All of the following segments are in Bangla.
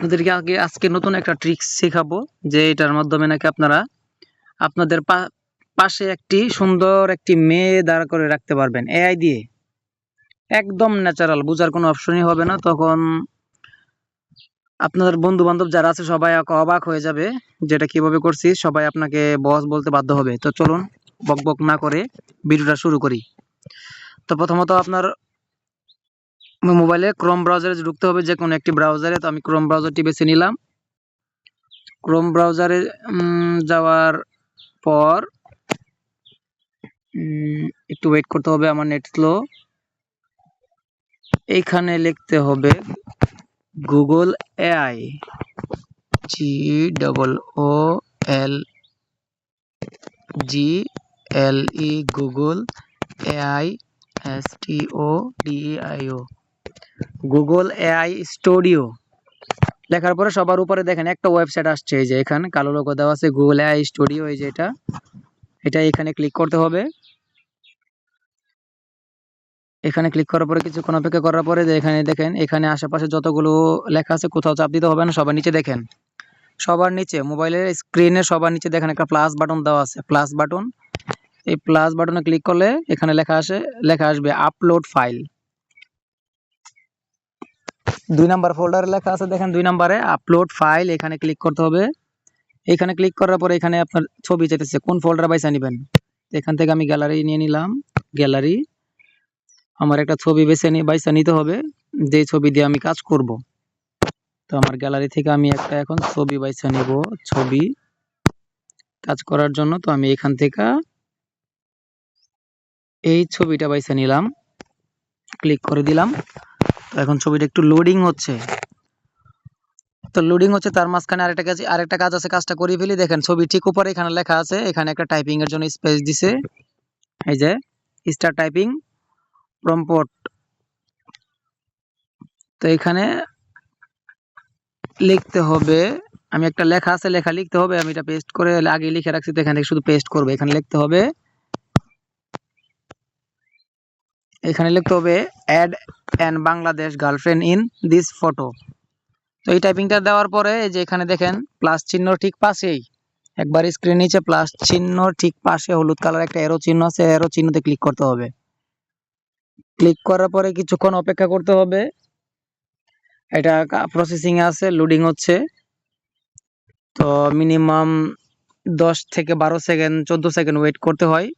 আপনাদেরকে আগে আজকে নতুন একটা ট্রিক্স শেখাবো যে এটার মাধ্যমে নাকি আপনারা আপনাদের পাশে একটি সুন্দর একটি মেয়ে দাঁড় করে রাখতে পারবেন এআই দিয়ে। একদম ন্যাচারাল বোঝার কোনো অপশনই হবে না। তখন আপনাদের বন্ধু বান্ধব যারা আছে, সবাই অবাক হয়ে যাবে যেটা কীভাবে করছি। সবাই আপনাকে বস বলতে বাধ্য হবে। তো চলুন বক বক না করে ভিডিওটা শুরু করি। তো প্রথমত আপনার মোবাইলে ক্রোম ব্রাউজারে ঢুকতে হবে যে কোনো একটি ব্রাউজারে তো আমি ক্রোম ব্রাউজারটি বেছে নিলাম। ক্রোম ব্রাউজারে যাওয়ার পর একটু ওয়েট করতে হবে আমার নেট স্লো এইখানে লিখতে হবে Google AI G double O L G L E Google AI S T O D I O Google AI studio লেখার পরে সবার উপরে দেখেন, একটা ওয়েবসাইট আসছে, এই যে এখানে কালো লোগো দেওয়া আছে গুগল এআই স্টুডিও এই যে এটা। এটা এখানে ক্লিক করতে হবে। এখানে ক্লিক করার পরে কিছুক্ষণ অপেক্ষা করার পরে এখানে দেখেন, এখানে আশেপাশে যতগুলো লেখা আছে, কোথাও চাপ দিতে হবে না, সবার নিচে দেখেন। সবার নিচে, মোবাইলের স্ক্রিনে সবার নিচে দেখেন, একটা প্লাস বাটন দেওয়া আছে প্লাস বাটন এই প্লাস বাটনে ক্লিক করলে এখানে লেখা আসে, লেখা আসবে আপলোড ফাইল দুই নাম্বার ফোল্ডারে লেখা আছে, দেখেন দুই নাম্বারে আপলোড ফাইল এখানে ক্লিক করতে হবে। এখানে ক্লিক করার পরে এখানে আপনার ছবি চাইতেছে, কোন ফোল্ডার বাইসা নেবেন? এখান থেকে আমি গ্যালারি নিয়ে নিলাম গ্যালারি আমার একটা ছবি বেছে নিয়ে বাইসা নিতে হবে, যে ছবি দিয়ে আমি কাজ করব। তো আমার গ্যালারি থেকে আমি একটা এখন ছবি বাইসা নিব, ছবি। কাজ করার জন্য তো আমি এখান থেকে এই ছবিটা বাইসা নিলাম ক্লিক করে দিলাম। তো এখন ছবিটা একটু লোডিং হচ্ছে। তো লোডিং হচ্ছে, তার মাঝখানে আরেকটা কাজ আরেকটা কাজ আছে, কাজটা করে ফেলি। দেখেন, ছবি ঠিক উপরে এখানে লেখা আছে, এখানে একটা টাইপিং এর জন্য স্পেস দিছে। এই যে স্টার টাইপিং প্রম্পট তো এখানে লিখতে হবে, আমি একটা লেখা আছে, লেখা লিখতে হবে, আমি এটা পেস্ট করে আগে লিখে রাখছি, তো এখান শুধু পেস্ট করব। এখানে লিখতে হবে এখানে লিখতে হবে add an Bangladesh girlfriend in this photo তো এই টাইপিংটা দেওয়ার পরে যে এখানে দেখেন প্লাস চিহ্ন ঠিক পাশেই। একবার স্ক্রিন নিচে প্লাস চিহ্ন ঠিক পাশে, হলুদ কালার একটা এরো চিহ্ন আছে এরো চিহ্নতে ক্লিক করতে হবে। ক্লিক করার পরে কিছুক্ষণ অপেক্ষা করতে হবে। এটা প্রসেসিং আছে লোডিং হচ্ছে। তো মিনিমাম দশ থেকে বারো সেকেন্ড চোদ্দ সেকেন্ড ওয়েট করতে হয়।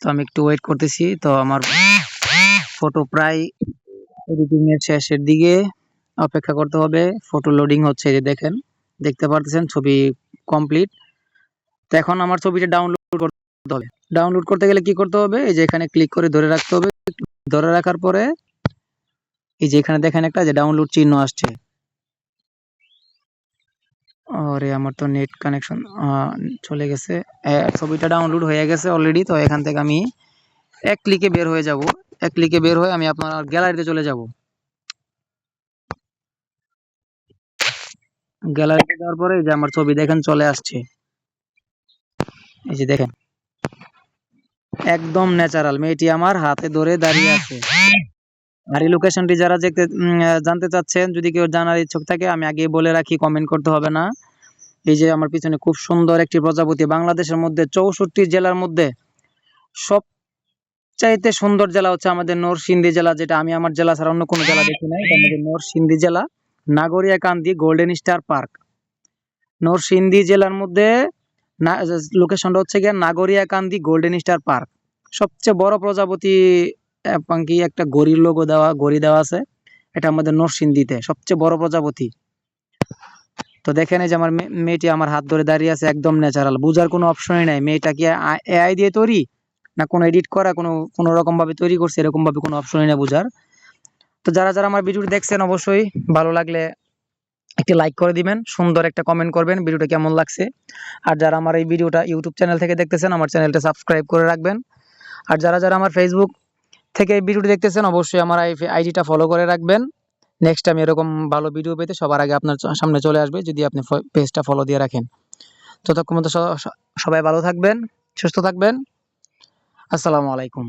তো আমি একটু ওয়েট করতেছি। তো আমার ফটো প্রায় এডিটিং এর শেষের দিকে অপেক্ষা করতে হবে। ফটো লোডিং হচ্ছে এই যে দেখেন, দেখতে পারতেছেন ছবি কমপ্লিট তো এখন আমার ছবিটা ডাউনলোড করতে হবে। ডাউনলোড করতে গেলে কি করতে হবে? এই যে এখানে ক্লিক করে ধরে রাখতে হবে। ধরে রাখার পরে এই যে এখানে দেখেন একটা যে ডাউনলোড চিহ্ন আসছে। আরে, আমার তো নেট কানেকশন চলে গেছে। ছবিটা ডাউনলোড হয়ে গেছে অলরেডি তো এখান থেকে আমি এক ক্লিকে বের হয়ে যাব। এক ক্লিকে বের হয়ে আমি আপনার গ্যালারিতে চলে যাব। গ্যালারিতে যাওয়ার পরে যে আমার ছবি দেখেন, চলে আসছে। এই যে দেখেন, একদম ন্যাচারাল মেয়েটি আমার হাতে ধরে দাঁড়িয়ে আছে। আর এই লোকেশনটি যারা দেখতে জানতে চাচ্ছেন, যদি কেউ জানার ইচ্ছুক থাকে, আমি আগে বলে রাখি কমেন্ট করতে হবে না। এই যে আমার পিছনে খুব সুন্দর একটি প্রজাপতি, বাংলাদেশের মধ্যে চৌষট্টি জেলার মধ্যে সব চাইতে সুন্দর জেলা হচ্ছে আমাদের নরসিংদী জেলা, যেটা আমি আমার জেলা ছাড়া অন্য কোনো জেলা দেখি নাই আমাদের নরসিংদী জেলা Nagariakandi golden star park Narsingdi জেলার মধ্যে লোকেশনটা হচ্ছে গিয়ে নাগরিয়াকান্দি গোল্ডেন স্টার পার্ক সবচেয়ে বড় প্রজাপতি এবং কি একটা গরির লোগো দেওয়া গড়ি দেওয়া আছে। এটা আমাদের নরসিংদীতে, সবচেয়ে বড় প্রজাপতি। তো দেখেন এই যে আমার মেয়েটি আমার হাত ধরে দাঁড়িয়ে আছে, একদম ন্যাচারাল বুঝার কোনো অপশনই নাই। মেয়েটা কি এআই দিয়ে তৈরি? না কোনো এডিট করা, কোনো কোনো রকম ভাবে তৈরি করছে এরকম ভাবে কোনো অপশনই নাই বুঝার। তো যারা যারা আমার ভিডিওটি দেখছেন, অবশ্যই ভালো লাগলে একটি লাইক করে দিবেন, সুন্দর একটা কমেন্ট করবেন, ভিডিওটা কেমন লাগছে। আর যারা আমার এই ভিডিওটা ইউটিউব চ্যানেল থেকে দেখতেছেন, আমার চ্যানেলটা সাবস্ক্রাইব করে রাখবেন। আর যারা যারা আমার ফেসবুক থেকে ভিডিওটি দেখতেছেন, অবশ্যই আমার আইডিটা ফলো করে রাখবেন। নেক্সট টাইম এরকম ভালো ভিডিও পেতে সবার আগে আপনার সামনে চলে আসবে, যদি আপনি পেজটা ফলো দিয়ে রাখেন। ততক্ষণ মতো সবাই ভালো থাকবেন, সুস্থ থাকবেন। আসসালামু আলাইকুম।